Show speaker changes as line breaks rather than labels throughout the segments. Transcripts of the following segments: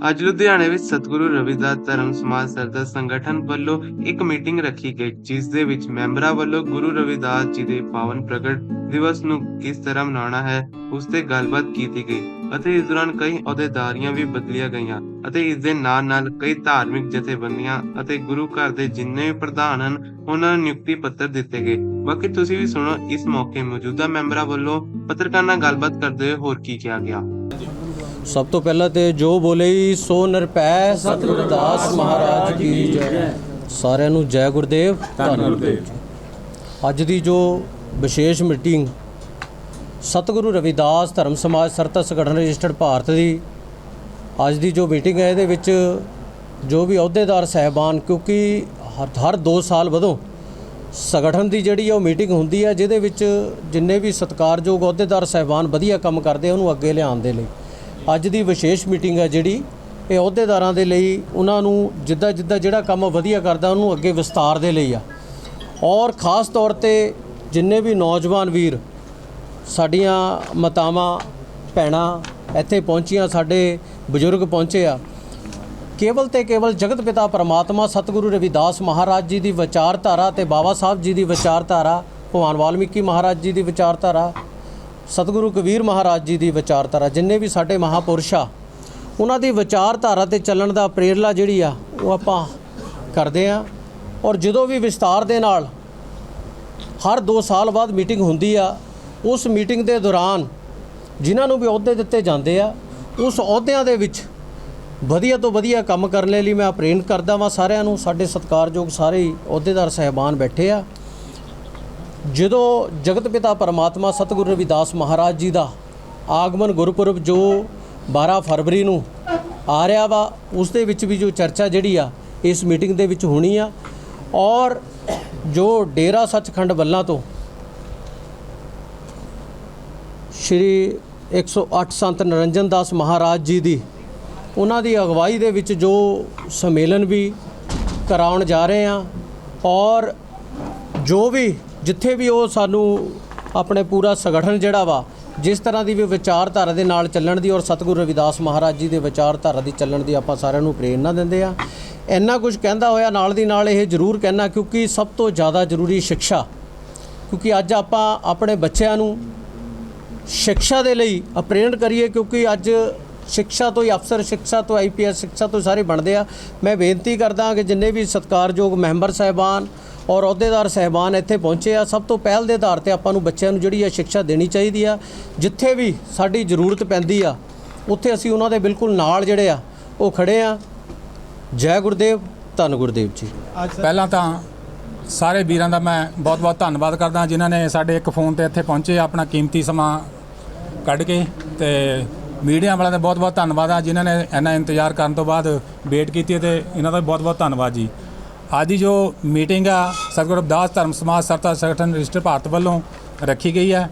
ਅੱਜ ਲੁਧਿਆਣੇ ਵਿੱਚ ਸਤਿਗੁਰੂ ਰਵਿਦਾਸ ਧਰਮ ਸਮਾਜ ਸਰਦਾ ਸੰਗਠਨ ਵੱਲੋਂ ਇੱਕ ਮੀਟਿੰਗ ਰੱਖੀ ਗਈ, ਜਿਸ ਦੇ ਵਿੱਚ ਮੈਂਬਰਾਂ ਵੱਲੋਂ ਗੁਰੂ ਰਵਿਦਾਸ ਜੀ ਦੇ ਪਾਵਨ ਪ੍ਰਗਟ ਦਿਵਸ ਨੂੰ ਕਿਸ ਤਰ੍ਹਾਂ ਮਨਾਉਣਾ ਹੈ, ਉਸ ਤੇ ਗੱਲਬਾਤ ਕੀਤੀ ਗਈ ਅਤੇ ਇਸ ਦੌਰਾਨ ਕਈ ਅਹੁਦੇਦਾਰੀਆਂ ਵੀ ਬਦਲੀਆਂ ਗਈਆਂ ਅਤੇ ਇਸ ਦੇ ਨਾਲ ਨਾਲ ਕਈ ਧਾਰਮਿਕ ਜਥੇਬੰਦੀਆਂ ਅਤੇ ਗੁਰੂ ਘਰ ਦੇ ਜਿੰਨੇ ਵੀ ਪ੍ਰਧਾਨ ਹਨ, ਉਹਨਾਂ ਨੂੰ ਨਿਯੁਕਤੀ ਪੱਤਰ ਦਿੱਤੇ ਗਏ। ਬਾਕੀ ਤੁਸੀਂ ਵੀ ਸੁਣੋ, ਇਸ ਮੌਕੇ ਮੌਜੂਦਾ ਮੈਂਬਰਾਂ ਵੱਲੋਂ ਪੱਤਰਕਾਰਾਂ ਨਾਲ ਗੱਲਬਾਤ ਕਰਦੇ ਹੋਏ ਹੋਰ ਕੀ ਕਿਹਾ ਗਿਆ।
ਸਭ ਤੋਂ ਪਹਿਲਾਂ ਤੇ ਜੋ ਬੋਲੇ ਸੋ ਨਿਰਪੈ ਸਤਿਗੁਰੂ ਦਾਸ ਮਹਾਰਾਜ ਕੀ ਜੈ। ਸਾਰਿਆਂ ਨੂੰ ਜੈ ਗੁਰਦੇਵ, ਧੰਨ ਗੁਰਦੇਵ ਅੱਜ ਦੀ ਜੋ ਵਿਸ਼ੇਸ਼ ਮੀਟਿੰਗ, ਸਤਿਗੁਰੂ ਰਵਿਦਾਸ ਧਰਮ ਸਮਾਜ ਸਰਤਾ ਸੰਗਠਨ ਰਜਿਸਟਰਡ ਭਾਰਤ ਦੀ, ਅੱਜ ਦੀ ਜੋ ਮੀਟਿੰਗ ਹੈ, ਇਹਦੇ ਵਿੱਚ ਜੋ ਵੀ ਅਹੁਦੇਦਾਰ ਸਹਿਬਾਨ, ਕਿਉਂਕਿ ਹਰ- ਹਰ 2 ਸਾਲ ਬਾਅਦੋਂ ਸੰਗਠਨ ਦੀ ਜਿਹੜੀ ਉਹ ਮੀਟਿੰਗ ਹੁੰਦੀ ਹੈ ਜਿਹਦੇ ਵਿੱਚ ਜਿੰਨੇ ਵੀ ਸਤਿਕਾਰਯੋਗ ਅਹੁਦੇਦਾਰ ਸਹਿਬਾਨ ਵਧੀਆ ਕੰਮ ਕਰਦੇ ਆ, ਉਹਨੂੰ ਅੱਗੇ ਲਿਆਉਣ ਦੇ ਲਈ। ਅੱਜ ਦੀ ਵਿਸ਼ੇਸ਼ ਮੀਟਿੰਗ ਹੈ ਜਿਹੜੀ, ਇਹ ਅਹੁਦੇਦਾਰਾਂ ਦੇ ਲਈ, ਉਹਨਾਂ ਨੂੰ ਜਿੱਦਾਂ ਜਿੱਦਾਂ ਜਿਹੜਾ ਕੰਮ ਵਧੀਆ ਕਰਦਾ, ਉਹਨੂੰ ਅੱਗੇ ਵਿਸਤਾਰ ਦੇ ਲਈ ਆ। ਔਰ ਖਾਸ ਤੌਰ ਤੇ ਜਿੰਨੇ ਵੀ ਨੌਜਵਾਨ ਵੀਰ, ਸਾਡੀਆਂ ਮਾਤਾਵਾਂ, ਭੈਣਾਂ ਇੱਥੇ ਪਹੁੰਚੀਆਂ, ਸਾਡੇ ਬਜ਼ੁਰਗ ਪਹੁੰਚੇ ਆ, ਕੇਵਲ ਤੇ ਕੇਵਲ ਜਗਤ ਪਿਤਾ ਪਰਮਾਤਮਾ, ਸਤਿਗੁਰੂ ਰਵਿਦਾਸ ਮਹਾਰਾਜ ਜੀ ਦੀ ਵਿਚਾਰਧਾਰਾ ਤੇ ਬਾਬਾ ਸਾਹਿਬ ਜੀ ਦੀ ਵਿਚਾਰਧਾਰਾ, ਭਗਵਾਨ ਵਾਲਮੀਕੀ ਮਹਾਰਾਜ ਜੀ ਦੀ ਵਿਚਾਰਧਾਰਾ ਸਤਿਗੁਰੂ ਕਬੀਰ ਮਹਾਰਾਜ ਜੀ ਦੀ ਵਿਚਾਰਧਾਰਾ, ਜਿੰਨੇ ਵੀ ਸਾਡੇ ਮਹਾਪੁਰਸ਼ ਆ, ਉਹਨਾਂ ਦੀ ਵਿਚਾਰਧਾਰਾ ਤੇ ਚੱਲਣ ਦਾ ਪ੍ਰੇਰਲਾ ਜਿਹੜੀ ਆ, ਉਹ ਆਪਾਂ ਕਰਦੇ ਆ। ਔਰ ਜਦੋਂ ਵੀ ਵਿਸਤਾਰ ਦੇ ਨਾਲ ਹਰ 2 ਸਾਲ ਬਾਅਦ ਮੀਟਿੰਗ ਹੁੰਦੀ ਆ, ਉਸ ਮੀਟਿੰਗ ਦੇ ਦੌਰਾਨ ਜਿਨ੍ਹਾਂ ਨੂੰ ਵੀ ਅਹੁਦੇ ਦਿੱਤੇ ਜਾਂਦੇ ਆ, ਉਸ ਅਹੁਦਿਆਂ ਦੇ ਵਿੱਚ ਵਧੀਆ ਤੋਂ ਵਧੀਆ ਕੰਮ ਕਰਨ ਲਈ ਮੈਂ ਪ੍ਰੇਰਿਤ ਕਰਦਾ ਵਾਂ। ਸਾਰਿਆਂ ਨੂੰ, ਸਾਡੇ ਸਤਿਕਾਰਯੋਗ ਸਾਰੇ ਹੀ ਅਹੁਦੇਦਾਰ, ਸਹਿਬਾਨ ਬੈਠੇ ਆ। ਜਦੋਂ ਜਗਤ ਪਿਤਾ ਪਰਮਾਤਮਾ ਸਤਿਗੁਰੂ ਰਵਿਦਾਸ ਮਹਾਰਾਜ ਜੀ ਦਾ ਆਗਮਨ ਗੁਰਪੁਰਬ ਜੋ 12 ਫਰਵਰੀ ਨੂੰ ਆ ਰਿਹਾ ਵਾ, ਉਸ ਦੇ ਵਿੱਚ ਵੀ ਜੋ ਚਰਚਾ ਜਿਹੜੀ ਆ, ਇਸ ਮੀਟਿੰਗ ਦੇ ਵਿੱਚ ਹੋਣੀ ਆ। ਔਰ ਜੋ ਡੇਰਾ ਸੱਚਖੰਡ ਵੱਲਾਂ ਤੋਂ ਸ਼੍ਰੀ 108 ਸੰਤ ਨਰਿੰਜਨ ਦਾਸ ਮਹਾਰਾਜ ਜੀ ਦੀ, ਉਹਨਾਂ ਦੀ ਅਗਵਾਈ ਦੇ ਵਿੱਚ ਜੋ ਸੰਮੇਲਨ ਵੀ ਕਰਾਉਣ ਜਾ ਰਹੇ ਆ, ਔਰ ਜੋ ਵੀ ਜਿੱਥੇ ਵੀ ਉਹ ਸਾਨੂੰ ਆਪਣੇ ਪੂਰਾ ਸੰਗਠਨ ਜਿਹੜਾ ਵਾ, ਜਿਸ ਤਰ੍ਹਾਂ ਦੀ ਵੀ ਵਿਚਾਰਧਾਰਾ ਦੇ ਨਾਲ ਚੱਲਣ ਦੀ ਔਰ ਸਤਿਗੁਰੂ ਰਵਿਦਾਸ ਮਹਾਰਾਜ ਜੀ ਦੇ ਵਿਚਾਰਧਾਰਾ ਦੀ ਚੱਲਣ ਦੀ ਆਪਾਂ ਸਾਰਿਆਂ ਨੂੰ ਪ੍ਰੇਰਣਾ ਦਿੰਦੇ ਆ। ਇੰਨਾ ਕੁਝ ਕਹਿੰਦਾ ਹੋਇਆ, ਨਾਲ ਦੀ ਨਾਲ ਇਹ ਜ਼ਰੂਰ ਕਹਿਣਾ ਕਿਉਂਕਿ ਸਭ ਤੋਂ ਜ਼ਿਆਦਾ ਜ਼ਰੂਰੀ ਸਿੱਖਿਆ, ਕਿਉਂਕਿ ਅੱਜ ਆਪਾਂ ਆਪਣੇ ਬੱਚਿਆਂ ਨੂੰ ਸਿੱਖਿਆ ਦੇ ਲਈ ਅਪ੍ਰੇਰਣ ਕਰੀਏ ਕਿਉਂਕਿ ਅੱਜ ਸਿੱਖਿਆ ਤੋਂ ਹੀ ਅਫਸਰ ਸਿੱਖਿਆ ਤੋਂ ਆਈਪੀਐਸ ਸਿੱਖਿਆ ਤੋਂ ਸਾਰੇ ਬਣਦੇ ਆ। ਮੈਂ ਬੇਨਤੀ ਕਰਦਾ ਕਿ ਜਿੰਨੇ ਵੀ ਸਤਿਕਾਰਯੋਗ ਮੈਂਬਰ ਸਾਹਿਬਾਨ ਔਰ ਅਹੁਦੇਦਾਰ ਸਹਿਬਾਨ ਇੱਥੇ ਪਹੁੰਚੇ ਆ ਸਭ ਤੋਂ ਪਹਿਲ ਦੇ ਆਧਾਰ ਤੇ ਆਪਾਂ ਨੂੰ ਬੱਚਿਆਂ ਨੂੰ ਜਿਹੜੀ ਆ ਸਿੱਖਿਆ ਦੇਣੀ ਚਾਹੀਦੀ ਆ। ਜਿੱਥੇ ਵੀ ਸਾਡੀ ਜ਼ਰੂਰਤ ਪੈਂਦੀ ਆ ਉੱਥੇ ਅਸੀਂ ਉਹਨਾਂ ਦੇ ਬਿਲਕੁਲ ਨਾਲ ਜਿਹੜੇ ਆ ਉਹ ਖੜੇ ਆ। ਜੈ ਗੁਰਦੇਵ ਧੰਨ ਗੁਰਦੇਵ ਜੀ।
ਪਹਿਲਾਂ ਤਾਂ ਸਾਰੇ ਵੀਰਾਂ ਦਾ ਮੈਂ ਬਹੁਤ-ਬਹੁਤ ਧੰਨਵਾਦ ਕਰਦਾ ਜਿਨ੍ਹਾਂ ਨੇ ਸਾਡੇ ਇੱਕ ਫੋਨ ਤੇ ਇੱਥੇ ਪਹੁੰਚੇ ਆਪਣਾ ਕੀਮਤੀ ਸਮਾਂ ਕੱਢ ਕੇ ਤੇ ਮੀਡੀਆ ਵਾਲਿਆਂ ਦਾ ਬਹੁਤ-ਬਹੁਤ ਧੰਨਵਾਦ ਆ, ਜਿਨ੍ਹਾਂ ਨੇ ਇੰਨਾ ਇੰਤਜ਼ਾਰ ਕਰਨ ਤੋਂ ਬਾਅਦ ਵੇਟ ਕੀਤੀ ਹੈ ਤੇ ਇਹਨਾਂ ਦਾ ਬਹੁਤ-ਬਹੁਤ ਧੰਨਵਾਦ ਜੀ। ਅੱਜ ਦੀ ਜੋ ਮੀਟਿੰਗ ਆ, ਸਤਿਗੁਰੂ ਰਵਿਦਾਸ ਧਰਮ ਸਮਾਜ ਸਰਤਾ ਸੰਗਠਨ ਰਜਿਸਟਰ ਭਾਰਤ ਵੱਲੋਂ ਰੱਖੀ ਗਈ ਹੈ।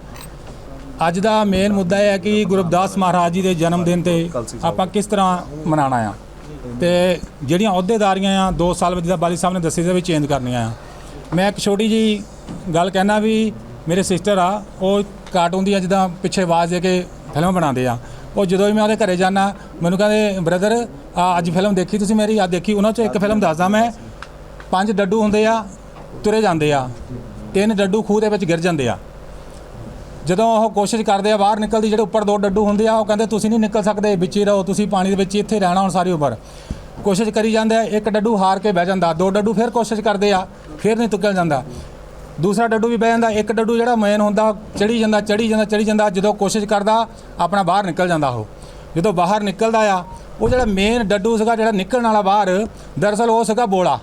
ਅੱਜ ਦਾ ਮੇਨ ਮੁੱਦਾ ਇਹ ਹੈ ਕਿ ਗੁਰੂ ਰਵਿਦਾਸ ਮਹਾਰਾਜ ਜੀ ਦੇ ਜਨਮ ਦਿਨ ਤੇ ਆਪਾਂ ਕਿਸ ਤਰ੍ਹਾਂ ਮਨਾਉਣਾ ਆ। ਤੇ ਜਿਹੜੀਆਂ ਅਹੁਦੇਦਾਰੀਆਂ ਆ 2 ਸਾਲ ਵਿੱਚ ਦਾ ਬਾਲੀ ਸਾਹਿਬ ਨੇ ਦੱਸੀ ਦੇ ਵਿੱਚ ਚੇਂਜ ਕਰਨੀਆਂ ਆ। ਮੈਂ ਇੱਕ ਛੋਟੀ ਜੀ ਗੱਲ ਕਹਿਣਾ ਵੀ ਮੇਰੇ ਸਿਸਟਰ ਆ, ਉਹ ਕਾਰਟੂਨ ਦੀਆਂ ਜਿੱਦਾਂ ਪਿੱਛੇ ਆਵਾਜ਼ ਦੇ ਕੇ ਫਿਲਮ ਬਣਾਉਂਦੇ ਆ। ਉਹ ਜਦੋਂ ਵੀ ਮੈਂ ਉਹਦੇ ਘਰੇ ਜਾਣਾ ਮੈਨੂੰ ਕਹਿੰਦੇ ਬ੍ਰਦਰ ਆ ਅੱਜ ਫਿਲਮ ਦੇਖੀ ਤੁਸੀਂ ਮੇਰੀ? ਆ ਦੇਖੀ, ਉਹਨਾਂ ਚੋਂ ਇੱਕ ਫਿਲਮ ਦੱਸਦਾ ਮੈਂ। ਪੰਜ ਡੱਡੂ ਹੁੰਦੇ ਆ, ਤੁਰੇ ਜਾਂਦੇ ਆ। ਤਿੰਨ ਡੱਡੂ ਖੂਹ ਦੇ ਵਿੱਚ ਗਿਰ ਜਾਂਦੇ ਆ। ਜਦੋਂ ਉਹ ਕੋਸ਼ਿਸ਼ ਕਰਦੇ ਆ ਬਾਹਰ ਨਿਕਲਦੀ, ਜਿਹੜੇ ਉੱਪਰ ਦੋ ਡੱਡੂ ਹੁੰਦੇ ਆ, ਉਹ ਕਹਿੰਦੇ, ਤੁਸੀਂ ਨਹੀਂ ਨਿਕਲ ਸਕਦੇ, ਵਿੱਚ ਹੀ ਰਹੋ, ਤੁਸੀਂ ਪਾਣੀ ਦੇ ਵਿੱਚ ਹੀ ਇੱਥੇ ਰਹਿਣਾ ਹੁਣ ਸਾਰੀ ਉਮਰ। ਕੋਸ਼ਿਸ਼ ਕਰੀ ਜਾਂਦਾ ਇੱਕ ਡੱਡੂ ਹਾਰ ਕੇ ਬਹਿ ਜਾਂਦਾ, ਦੋ ਡੱਡੂ ਫਿਰ ਕੋਸ਼ਿਸ਼ ਕਰਦੇ ਆ, ਫਿਰ ਨਹੀਂ ਨਿਕਲ ਜਾਂਦਾ। ਦੂਸਰਾ ਡੱਡੂ ਵੀ ਬਹਿ ਜਾਂਦਾ, ਇੱਕ ਡੱਡੂ ਜਿਹੜਾ ਮੇਨ ਹੁੰਦਾ ਚੜੀ ਜਾਂਦਾ ਚੜੀ ਜਾਂਦਾ ਚੜੀ ਜਾਂਦਾ, ਜਦੋਂ ਕੋਸ਼ਿਸ਼ ਕਰਦਾ, ਆਪਣਾ ਬਾਹਰ ਨਿਕਲ ਜਾਂਦਾ ਉਹ। ਜਦੋਂ ਬਾਹਰ ਨਿਕਲਦਾ ਆ, ਉਹ ਜਿਹੜਾ ਮੇਨ ਡੱਡੂ ਸੀਗਾ, ਜਿਹੜਾ ਨਿਕਲਣ ਵਾਲਾ ਬਾਹਰ, ਦਰਅਸਲ ਉਹ ਸੀਗਾ ਬੋਲਾ।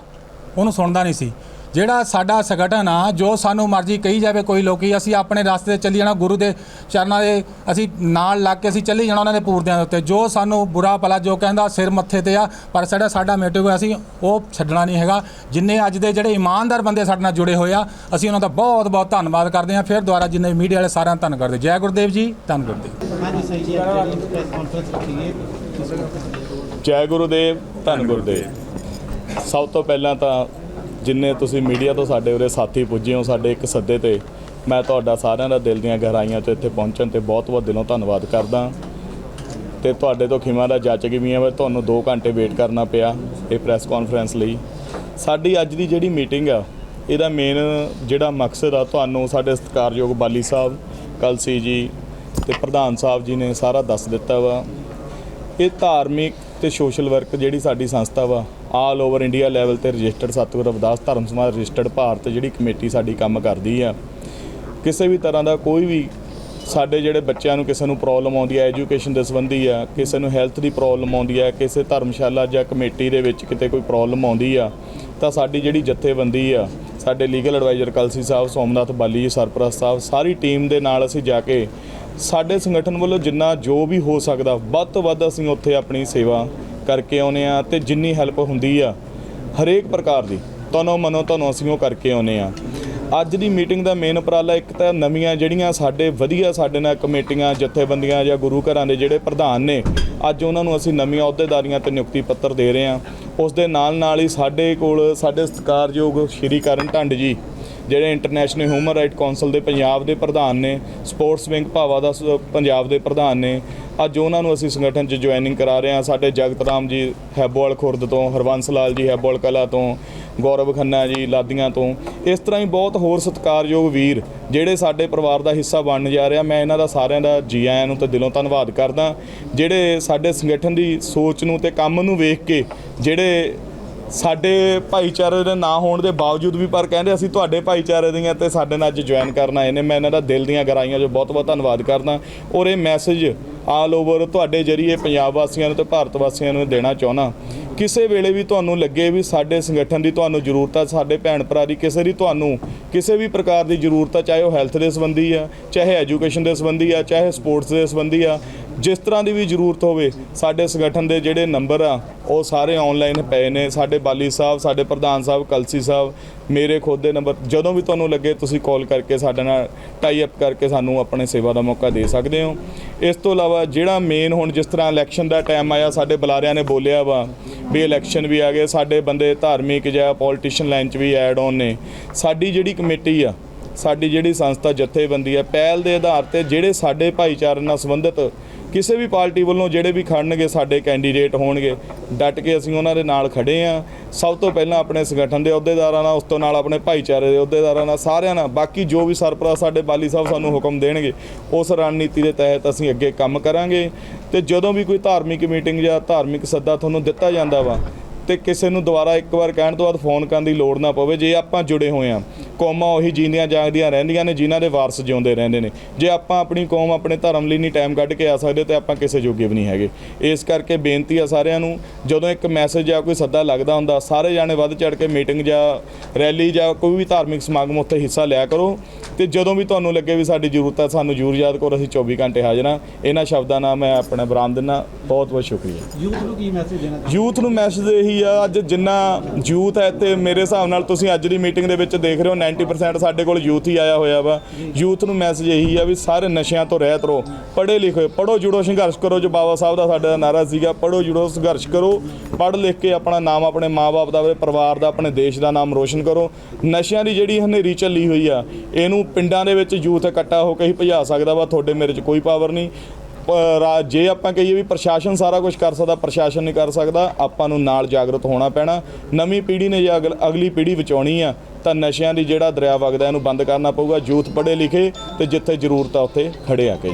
ਉਹਨੂੰ ਸੁਣਦਾ ਨਹੀਂ ਸੀ। ਜਿਹੜਾ ਸਾਡਾ ਸੰਗਠਨ ਆ, ਜੋ ਸਾਨੂੰ ਮਰਜ਼ੀ ਕਹੀ ਜਾਵੇ ਕੋਈ ਲੋਕੀ, ਅਸੀਂ ਆਪਣੇ ਰਸਤੇ ਤੇ ਚੱਲੀ ਜਾਣਾ, ਗੁਰੂ ਦੇ ਚਰਨਾਂ ਦੇ, ਅਸੀਂ ਨਾਲ ਲੱਗ ਕੇ ਅਸੀਂ ਚੱਲੀ ਜਾਣਾ ਉਹਨਾਂ ਦੇ ਪੂਰਦਿਆਂ ਦੇ ਉੱਤੇ। ਜੋ ਸਾਨੂੰ ਬੁਰਾ ਭਲਾ ਜੋ ਕਹਿੰਦਾ, ਸਿਰ ਮੱਥੇ ਤੇ ਆ, ਪਰ ਸਾਡਾ ਸਾਡਾ ਮਿਟੇਗਾ ਅਸੀਂ ਉਹ ਛੱਡਣਾ ਨਹੀਂ ਹੈਗਾ। ਜਿੰਨੇ ਅੱਜ ਦੇ ਜਿਹੜੇ ਇਮਾਨਦਾਰ ਬੰਦੇ ਸਾਡੇ ਨਾਲ ਜੁੜੇ ਹੋਏ ਆ, ਅਸੀਂ ਉਹਨਾਂ ਦਾ ਬਹੁਤ ਬਹੁਤ ਧੰਨਵਾਦ ਕਰਦੇ ਹਾਂ। ਫਿਰ ਦੁਬਾਰਾ ਜਿੰਨੇ ਮੀਡੀਆ ਵਾਲੇ ਸਾਰਿਆਂ ਦਾ ਧੰਨ ਕਰਦੇ। ਜੈ ਗੁਰਦੇਵ ਜੀ, ਧੰਨ ਗੁਰਦੇਵ।
ਹਾਂਜੀ ਸਹੀ ਜੀ ਪ੍ਰੈਸ ਕਾਨਫਰੰਸ ਰੱਖੀ ਹੈ
ਜੈ ਗੁਰੂਦੇਵ, ਧੰਨ ਗੁਰਦੇਵ। ਸਭ ਤੋਂ ਪਹਿਲਾਂ ਤਾਂ ਜਿੰਨੇ ਤੁਸੀਂ ਮੀਡੀਆ ਤੋਂ ਸਾਡੇ ਉਰੇ ਸਾਥੀ ਪੁੱਜੇ ਹੋ, ਸਾਡੇ ਇੱਕ ਸੱਦੇ ਤੇ, ਮੈਂ ਤੁਹਾਡਾ ਸਾਰਿਆਂ ਦਾ ਦਿਲ ਦੀਆਂ ਗਹਿਰਾਈਆਂ ਤੋਂ ਇੱਥੇ ਪਹੁੰਚਣ ਤੇ ਬਹੁਤ ਬਹੁਤ ਦਿਲੋਂ ਧੰਨਵਾਦ ਕਰਦਾ। ਤੇ ਤੁਹਾਡੇ ਤੋਂ ਖਿਮਾ ਦਾ ਜੱਜ ਗਈਆਂ ਵਾ ਤੁਹਾਨੂੰ 2 ਘੰਟੇ ਵੇਟ ਕਰਨਾ ਪਿਆ ਇਹ ਪ੍ਰੈਸ ਕਾਨਫਰੰਸ ਲਈ। ਸਾਡੀ ਅੱਜ ਦੀ ਜਿਹੜੀ ਮੀਟਿੰਗ ਆ, ਇਹਦਾ ਮੇਨ ਜਿਹੜਾ ਮਕਸਦ ਆ, ਤੁਹਾਨੂੰ ਸਾਡੇ ਸਤਿਕਾਰਯੋਗ ਬਾਲੀ ਸਾਹਿਬ ਕਲਸੀ ਜੀ ਤੇ ਪ੍ਰਧਾਨ ਸਾਹਿਬ ਜੀ ਨੇ ਸਾਰਾ ਦੱਸ ਦਿੱਤਾ ਵਾ। ਇਹ ਧਾਰਮਿਕ ਤੇ ਸੋਸ਼ਲ ਵਰਕ ਜਿਹੜੀ ਸਾਡੀ ਸੰਸਥਾ ਵਾ ਆਲ ਓਵਰ ਇੰਡੀਆ ਲੈਵਲ ਤੇ ਰਜਿਸਟਰਡ ਸਤਿਗੁਰ ਅਵਦਾਸ ਧਰਮ ਸਮਾਜ ਰਜਿਸਟਰਡ ਭਾਰਤ ਜਿਹੜੀ ਕਮੇਟੀ ਸਾਡੀ ਕੰਮ ਕਰਦੀ ਆ। ਕਿਸੇ ਵੀ ਤਰ੍ਹਾਂ ਦਾ ਕੋਈ ਵੀ ਸਾਡੇ ਜਿਹੜੇ ਬੱਚਿਆਂ ਨੂੰ ਕਿਸੇ ਨੂੰ ਪ੍ਰੋਬਲਮ ਆਉਂਦੀ ਹੈ ਐਜੂਕੇਸ਼ਨ ਦੇ ਸੰਬੰਧੀ ਆ, ਕਿਸੇ ਨੂੰ ਹੈਲਥ ਦੀ ਪ੍ਰੋਬਲਮ ਆਉਂਦੀ ਹੈ ਕਿਸੇ ਧਰਮਸ਼ਾਲਾ ਜਾਂ ਕਮੇਟੀ ਦੇ ਵਿੱਚ ਕਿਤੇ ਕੋਈ ਪ੍ਰੋਬਲਮ ਆਉਂਦੀ ਆ ਤਾਂ ਸਾਡੀ ਜਿਹੜੀ ਜਥੇਬੰਦੀ ਆ, ਸਾਡੇ ਲੀਗਲ ਐਡਵਾਈਜ਼ਰ ਕਲਸੀ ਸਾਹਿਬ, ਸੋਮਨਾਥ ਬਾਲੀ ਜੀ, ਸਰਪ੍ਰਸਤ ਸਾਹਿਬ, ਸਾਰੀ ਟੀਮ ਦੇ ਨਾਲ ਅਸੀਂ ਜਾ ਕੇ ਸਾਡੇ ਸੰਗਠਨ ਵੱਲੋਂ ਜਿੰਨਾ ਜੋ ਵੀ ਹੋ ਸਕਦਾ, ਵੱਧ ਤੋਂ ਵੱਧ ਅਸੀਂ ਉੱਥੇ ਆਪਣੀ ਸੇਵਾ ਕਰਕੇ ਆਉਨੇ ਆ ਤੇ ਜਿੰਨੀ ਹੈਲਪ ਹੁੰਦੀ ਆ, ਹਰੇਕ ਪ੍ਰਕਾਰ ਦੀ, ਤਨੋ ਮਨੋ ਤੁਹਾਨੂੰ ਅਸੀਂ ਉਹ ਕਰਕੇ ਆਉਨੇ ਆ ਅੱਜ ਦੀ ਮੀਟਿੰਗ ਦਾ ਮੇਨ ਉਪਰਾਲਾ ਇੱਕ ਤਾਂ ਨਵੀਆਂ ਜਿਹੜੀਆਂ ਸਾਡੇ ਵਧੀਆ ਸਾਡੇ ਨਾਲ ਕਮੇਟੀਆਂ ਜਥੇਬੰਦੀਆਂ ਜਾਂ ਗੁਰੂ ਘਰਾਂ ਦੇ ਜਿਹੜੇ ਪ੍ਰਧਾਨ ਨੇ, ਅੱਜ ਉਹਨਾਂ ਨੂੰ ਅਸੀਂ ਨਵੀਆਂ ਅਹੁਦੇਦਾਰੀਆਂ ਤੇ ਨਿਯੁਕਤੀ ਪੱਤਰ ਦੇ ਰਹੇ ਹਾਂ। ਉਸ ਦੇ ਨਾਲ ਨਾਲ ਹੀ ਸਾਡੇ ਕੋਲ ਸਾਡੇ ਸਤਿਕਾਰਯੋਗ ਸ਼੍ਰੀ ਕਰਨ ਢੰਡ ਜੀ ਜਿਹੜੇ ਇੰਟਰਨੈਸ਼ਨਲ ਹਿਊਮਨ ਰਾਈਟ ਕਾਉਂਸਲ ਦੇ ਪੰਜਾਬ ਦੇ ਪ੍ਰਧਾਨ ਨੇ ਸਪੋਰਟਸ ਵਿੰਗ ਭਾਵਾ ਦਾ ਸ- ਪੰਜਾਬ ਦੇ ਪ੍ਰਧਾਨ ਨੇ, ਅੱਜ ਉਹਨਾਂ ਨੂੰ ਅਸੀਂ ਸੰਗਠਨ 'ਚ ਜੁਆਇਨਿੰਗ ਕਰਾ ਰਹੇ ਹਾਂ। ਸਾਡੇ ਜਗਤ ਰਾਮ ਜੀ ਹੈਬੋਵਾਲ ਖੁਰਦ ਤੋਂ ਹਰਬੰਸ ਲਾਲ ਜੀ ਹੈਬੋਲ ਕਲਾ ਤੋਂ, ਗੌਰਵ ਖੰਨਾ ਜੀ ਲਾਦੀਆਂ ਤੋਂ, ਇਸ ਤਰ੍ਹਾਂ ਹੀ ਬਹੁਤ ਹੋਰ ਸਤਿਕਾਰਯੋਗ ਵੀਰ ਜਿਹੜੇ ਸਾਡੇ ਪਰਿਵਾਰ ਦਾ ਹਿੱਸਾ ਬਣਨ ਜਾ ਰਿਹਾ। ਮੈਂ ਇਹਨਾਂ ਦਾ ਸਾਰਿਆਂ ਦਾ ਜੀ ਆਇਆਂ ਨੂੰ ਤੇ ਦਿਲੋਂ ਧੰਨਵਾਦ ਕਰਦਾ। ਜਿਹੜੇ ਸਾਡੇ ਸੰਗਠਨ ਦੀ ਸੋਚ ਨੂੰ ਤੇ ਕੰਮ ਨੂੰ ਵੇਖ ਕੇ ਜਿਹੜੇ ਸਾਡੇ ਭਾਈਚਾਰੇ ਦੇ ਨਾ ਹੋਣ ਦੇ ਬਾਵਜੂਦ ਵੀ, ਪਰ ਕਹਿੰਦੇ ਅਸੀਂ ਤੁਹਾਡੇ ਭਾਈਚਾਰੇ ਦੀਆਂ ਤੇ ਸਾਡੇ ਨਾਲ ਅੱਜ ਜੁਆਇਨ ਕਰਨ ਆਏ ਨੇ। ਮੈਂ ਇਹਨਾਂ ਦਾ ਦਿਲ ਦੀਆਂ ਗਰਾਈਆਂ 'ਚੋਂ ਬਹੁਤ ਬਹੁਤ ਧੰਨਵਾਦ ਕਰਦਾ। ਔਰ ਇਹ ਮੈਸੇਜ ਆਲ ਓਵਰ ਤੁਹਾਡੇ ਜਰੀਏ ਪੰਜਾਬ ਵਾਸੀਆਂ ਨੂੰ ਤੇ ਭਾਰਤ ਵਾਸੀਆਂ ਨੂੰ ਦੇਣਾ ਚਾਹੁੰਦਾ। ਕਿਸੇ ਵੇਲੇ ਵੀ ਤੁਹਾਨੂੰ ਲੱਗੇ ਵੀ ਸਾਡੇ ਸੰਗਠਨ ਦੀ ਤੁਹਾਨੂੰ ਜ਼ਰੂਰਤ ਆ, ਸਾਡੇ ਭੈਣ ਭਰਾ ਦੀ, ਕਿਸੇ ਦੀ ਤੁਹਾਨੂੰ ਕਿਸੇ ਵੀ ਪ੍ਰਕਾਰ ਦੀ ਜ਼ਰੂਰਤ ਆ, ਚਾਹੇ ਉਹ ਹੈਲਥ ਦੇ ਸੰਬੰਧੀ ਆ, ਚਾਹੇ ਐਜੂਕੇਸ਼ਨ ਦੇ ਸੰਬੰਧੀ ਆ, ਚਾਹੇ ਸਪੋਰਟਸ ਦੇ ਸੰਬੰਧੀ ਆ ਜਿਸ ਤਰ੍ਹਾਂ ਦੀ ਵੀ ਜ਼ਰੂਰਤ ਹੋਵੇ, ਸਾਡੇ ਸੰਗਠਨ ਦੇ ਜਿਹੜੇ ਨੰਬਰ ਆ, ਉਹ ਸਾਰੇ ਆਨਲਾਈਨ ਪਏ ਨੇ। ਸਾਡੇ ਬਾਲੀ ਸਾਹਿਬ, ਸਾਡੇ ਪ੍ਰਧਾਨ ਸਾਹਿਬ, ਕਲਸੀ ਸਾਹਿਬ, ਮੇਰੇ ਖੁਦ ਦੇ ਨੰਬਰ, ਜਦੋਂ ਵੀ ਤੁਹਾਨੂੰ ਲੱਗੇ, ਤੁਸੀਂ ਕਾਲ ਕਰਕੇ ਸਾਡੇ ਨਾਲ ਟਾਈ ਅਪ ਕਰਕੇ ਸਾਨੂੰ ਆਪਣੇ ਸੇਵਾ ਦਾ ਮੌਕਾ ਦੇ ਸਕਦੇ ਹੋ। ਇਸ ਤੋਂ ਇਲਾਵਾ ਜਿਹੜਾ ਮੇਨ ਹੁਣ ਜਿਸ ਤਰ੍ਹਾਂ ਇਲੈਕਸ਼ਨ ਦਾ ਟਾਈਮ ਆਇਆ, ਸਾਡੇ ਬੁਲਾਰਿਆਂ ਨੇ ਬੋਲਿਆ ਵਾ ਵੀ ਇਲੈਕਸ਼ਨ ਵੀ ਆ ਗਏ, ਸਾਡੇ ਬੰਦੇ ਧਾਰਮਿਕ ਜਾਂ ਪੋਲੀਟੀਸ਼ੀਅਨ ਲਾਈਨ 'ਚ ਵੀ ਐਡ ਆਨ ਨੇ। ਸਾਡੀ ਜਿਹੜੀ ਕਮੇਟੀ ਆ, ਸਾਡੀ ਜਿਹੜੀ ਸੰਸਥਾ ਜਥੇਬੰਦੀ ਆ, ਪਹਿਲ ਦੇ ਆਧਾਰ ਤੇ ਜਿਹੜੇ ਸਾਡੇ ਭਾਈਚਾਰੇ ਨਾਲ ਸੰਬੰਧਿਤ ਕਿਸੇ ਵੀ ਪਾਰਟੀ ਵੱਲੋਂ ਜਿਹੜੇ ਵੀ ਖੜਨਗੇ, ਸਾਡੇ ਕੈਂਡੀਡੇਟ ਹੋਣਗੇ, ਡਟ ਕੇ ਅਸੀਂ ਉਹਨਾਂ ਦੇ ਨਾਲ ਖੜੇ ਆ। ਸਭ ਤੋਂ ਪਹਿਲਾਂ ਆਪਣੇ ਸੰਗਠਨ ਦੇ ਅਹੁਦੇਦਾਰਾਂ ਨਾਲ, ਉਸ ਤੋਂ ਨਾਲ ਆਪਣੇ ਭਾਈਚਾਰੇ ਦੇ ਅਹੁਦੇਦਾਰਾਂ ਨਾਲ, ਸਾਰਿਆਂ ਨਾਲ। ਬਾਕੀ ਜੋ ਵੀ ਸਰਪ੍ਰਸਤ ਸਾਡੇ ਬਾਲੀ ਸਾਹਿਬ ਸਾਨੂੰ ਹੁਕਮ ਦੇਣਗੇ, ਉਸ ਰਣਨੀਤੀ ਦੇ ਤਹਿਤ ਅਸੀਂ ਅੱਗੇ ਕੰਮ ਕਰਾਂਗੇ। ਤੇ ਜਦੋਂ ਵੀ ਕੋਈ ਧਾਰਮਿਕ ਮੀਟਿੰਗ ਜਾਂ ਧਾਰਮਿਕ ਸੱਦਾ ਤੁਹਾਨੂੰ ਦਿੱਤਾ ਜਾਂਦਾ ਵਾ, ਤੇ ਕਿਸੇ ਨੂੰ ਦੁਬਾਰਾ ਇੱਕ ਵਾਰ ਕਹਿਣ ਤੋਂ ਬਾਅਦ ਫੋਨ ਕਰਨ ਦੀ ਲੋੜ ਨਾ ਪਵੇ, ਜੇ ਆਪਾਂ ਜੁੜੇ ਹੋਏ ਆ। ਕੌਮਾਂ ਉਹੀ ਜੀਂਦੀਆਂ ਜਾਗਦੀਆਂ ਰਹਿੰਦੀਆਂ ਨੇ ਜਿਨ੍ਹਾਂ ਦੇ ਵਾਰਸ ਜਿਉਂਦੇ ਰਹਿੰਦੇ ਨੇ। ਜੇ ਆਪਾਂ ਆਪਣੀ ਕੌਮ ਆਪਣੇ ਧਰਮ ਲਈ ਨਹੀਂ ਟਾਈਮ ਕੱਢ ਕੇ ਆ ਸਕਦੇ ਤੇ ਆਪਾਂ ਕਿਸੇ ਜੋਗੇ ਵੀ ਨਹੀਂ ਹੈਗੇ। ਇਸ ਕਰਕੇ ਬੇਨਤੀ ਆ ਸਾਰਿਆਂ ਨੂੰ ਜਦੋਂ ਇੱਕ ਮੈਸੇਜ ਜਾਂ ਕੋਈ ਸੱਦਾ ਲੱਗਦਾ ਹੁੰਦਾ ਸਾਰੇ ਜਾਣੇ ਵੱਧ ਚੜ ਕੇ ਮੀਟਿੰਗ ਜਾਂ ਰੈਲੀ ਜਾਂ ਕੋਈ ਵੀ ਧਾਰਮਿਕ ਸਮਾਗਮ ਉੱਤੇ ਹਿੱਸਾ ਲਿਆ ਕਰੋ। ਤੇ ਜਦੋਂ ਵੀ ਤੁਹਾਨੂੰ ਲੱਗੇ ਵੀ ਸਾਡੀ ਜ਼ਰੂਰਤ ਹੈ ਸਾਨੂੰ ਜ਼ਰੂਰ ਯਾਦ ਕਰੋ ਅਸੀਂ 24 ਘੰਟੇ ਹਾਜ਼ਰ ਹਾਂ। ਇਹਨਾਂ ਸ਼ਬਦਾਂ ਨਾਲ ਮੈਂ ਆਪਣਾ ਬਰਾਮ ਦਿੰਦਾ। ਬਹੁਤ ਬਹੁਤ ਸ਼ੁਕਰੀਆ।
ਯੂਥ ਨੂੰ ਕੀ ਮੈਸੇਜ ਦੇਣਾ
ਯੂਥ ਨੂੰ ਮੈਸੇਜ ਇਹੀ ਆ ਅੱਜ ਜਿੰਨਾ ਯੂਥ ਹੈ ਤੇ ਮੇਰੇ ਹਿਸਾਬ ਨਾਲ ਤੁਸੀਂ ਅੱਜ ਦੀ ਮੀਟਿੰਗ ਦੇ ਵਿੱਚ ਦੇਖ ਰਹੇ ਹੋ 90% ਸਾਡੇ ਕੋਲ ਯੂਥ ਹੀ ਆਇਆ ਹੋਇਆ ਵਾ। ਯੂਥ ਨੂੰ ਮੈਸੇਜ ਇਹੀ ਆ ਵੀ ਸਾਰੇ ਨਸ਼ਿਆਂ ਤੋਂ ਰਹਿਤ ਰਹੋ। ਪੜ੍ਹੇ ਲਿਖੇ ਪੜੋ ਜੁੜੋ, ਸੰਘਰਸ਼ ਕਰੋ, ਜੋ ਬਾਬਾ ਸਾਹਿਬ ਦਾ ਸਾਡਾ ਨਾਰਾ ਸੀਗਾ ਪੜੋ ਜੁੜੋ, ਸੰਘਰਸ਼ ਕਰੋ। ਪੜ੍ਹ ਲਿਖ ਕੇ ਆਪਣਾ ਨਾਮ, ਆਪਣੇ ਮਾਪੇ ਦਾ, ਆਪਣੇ ਪਰਿਵਾਰ ਦਾ, ਆਪਣੇ ਦੇਸ਼ ਦਾ ਨਾਮ ਰੋਸ਼ਨ ਕਰੋ। ਨਸ਼ਿਆਂ ਦੀ ਜਿਹੜੀ ਹਨੇਰੀ ਚੱਲੀ ਹੋਈ ਆ, ਇਹਨੂੰ ਪਿੰਡਾਂ ਦੇ ਵਿੱਚ ਯੂਥ ਇਕੱਠਾ ਹੋ ਕੇ ਹੀ ਭਜਾ ਸਕਦਾ ਵਾ। ਤੁਹਾਡੇ ਮੇਰੇ 'ਚ ਕੋਈ ਪਾਵਰ ਨਹੀਂ। ਜੇ ਆਪਾਂ ਕਹੀਏ ਵੀ ਪ੍ਰਸ਼ਾਸਨ ਸਾਰਾ ਕੁਝ ਕਰ ਸਕਦਾ, ਪ੍ਰਸ਼ਾਸਨ ਨਹੀਂ ਕਰ ਸਕਦਾ, ਆਪਾਂ ਨੂੰ ਨਾਲ ਜਾਗਰੂਕ ਹੋਣਾ ਪੈਣਾ। ਨਵੀਂ ਪੀੜ੍ਹੀ ਨੇ ਜੇ ਅਗਲ- ਅਗਲੀ ਪੀੜ੍ਹੀ ਬਚਾਉਣੀ ਆ, ਤਾਂ ਨਸ਼ਿਆਂ ਦੀ ਜਿਹੜਾ ਦਰਿਆ ਵਗਦਾ, ਇਹਨੂੰ ਬੰਦ ਕਰਨਾ ਪਊਗਾ। ਯੂਥ ਪੜ੍ਹੇ ਲਿਖੇ ਤੇ ਜਿੱਥੇ ਜ਼ਰੂਰਤ ਆ, ਉੱਥੇ ਖੜੇ ਆ ਕੇ